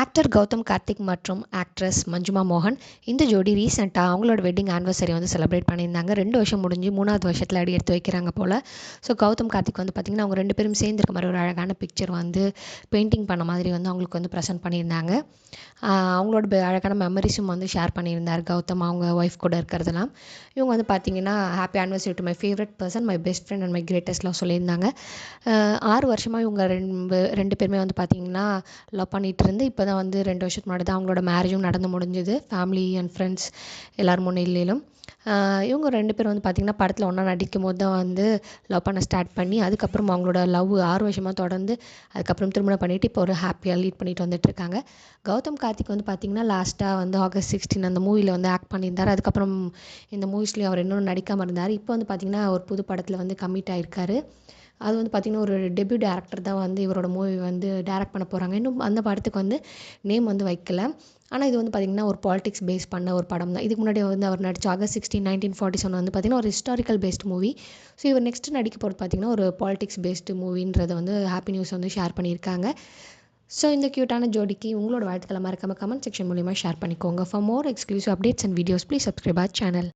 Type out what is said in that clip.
Actor Gautham Karthik மற்றும் actress Manjima மோகன். இந்த ஜோடி ரீசெண்டாக அவங்களோட வெட்டிங் ஆனிவர்சரி வந்து செலிப்ரேட் பண்ணியிருந்தாங்க. ரெண்டு வருஷம் முடிஞ்சு மூணாவது வருஷத்தில் அடி எடுத்து வைக்கிறாங்க போல். ஸோ கௌதம் கார்த்திக் வந்து பார்த்திங்கன்னா அவங்க ரெண்டு பேரும் சேர்ந்துருக்க மாதிரி ஒரு அழகான பிக்சர் வந்து பெயிண்டிங் பண்ண மாதிரி வந்து அவங்களுக்கு வந்து ப்ரெசென்ட் பண்ணியிருந்தாங்க. அவங்களோட அழகான மெமரிஸும் வந்து ஷேர் பண்ணியிருந்தார் கௌதம் அவங்க ஒய்ஃப் கூட இருக்கிறதெல்லாம். இவங்க வந்து பார்த்தீங்கன்னா happy anniversary to my favourite person my best friend and my கிரேட்டஸ்ட்லாம் சொல்லியிருந்தாங்க. ஆறு வருஷமாக இவங்க ரெண்டு ரெண்டு பேருமே வந்து பார்த்தீங்கன்னா லவ் பண்ணிகிட்டு இருந்து இப்போ அதை வந்து ரெண்டு வருஷத்துக்கு முன்னாடி தான் அவங்களோட மேரேஜும் நடந்து முடிஞ்சுது. ஃபேமிலி அண்ட் ஃப்ரெண்ட்ஸ் எல்லோரும் முன்னிலையிலும். இவங்க ரெண்டு பேரும் வந்து பார்த்திங்கன்னா படத்தில் ஒன்றா நடிக்கும் போது தான் வந்து லவ் பண்ண ஸ்டார்ட் பண்ணி அதுக்கப்புறம் அவங்களோட லவ் ஆறு வருஷமாக தொடர்ந்து அதுக்கப்புறம் திருமணம் பண்ணிவிட்டு இப்போ ஒரு ஹாப்பியாக லீட் பண்ணிட்டு வந்துட்டுருக்காங்க கௌதம் கார்த்திக் வந்து பார்த்திங்கன்னா லாஸ்ட்டாக வந்து ஆகஸ்ட் சிக்ஸ்டீன் அந்த மூவியில் வந்து ஆக்ட் பண்ணியிருந்தார். அதுக்கப்புறம் இந்த மூவிஸ்லேயும் அவர் இன்னொன்று நடிக்காமல் இருந்தார். இப்போ வந்து பார்த்திங்கன்னா ஒரு புது படத்தில் வந்து கம்மிட் ஆயிருக்காரு. அது வந்து பார்த்திங்கன்னா ஒரு டெபியூ டேரக்டர் தான் வந்து இவரோட மூவி வந்து டேரக்ட் பண்ண போகிறாங்க இன்னும் அந்த படத்துக்கு வந்து நேம் வந்து வைக்கல. ஆனால் இது வந்து பார்த்திங்கன்னா ஒரு பாலிடிக்ஸ் பேஸ் பண்ண ஒரு படம் தான். இதுக்கு முன்னாடி வந்து அவர் நடிச்ச August sixteen nineteen forty seven வந்து பார்த்திங்கன்னா ஒரு ஹிஸ்டாரிக்கல் பேஸ்ட் மூவி ஸோ இவர் நெக்ஸ்ட் நடிக்க போகிறது பார்த்திங்கன்னா ஒரு பாலிடிக்ஸ் பேஸ்டு மூவின்றதை வந்து ஹாப்பி நியூஸ் வந்து ஷேர் பண்ணியிருக்காங்க. ஸோ இந்த க்யூட்டான ஜோடிக்கு உங்களோட வாழ்த்துக்களை மறக்காமல் கமெண்ட் செக்ஷன் மூலிமா ஷேர் பண்ணிக்கோங்க. For more exclusive updates and videos please subscribe our channel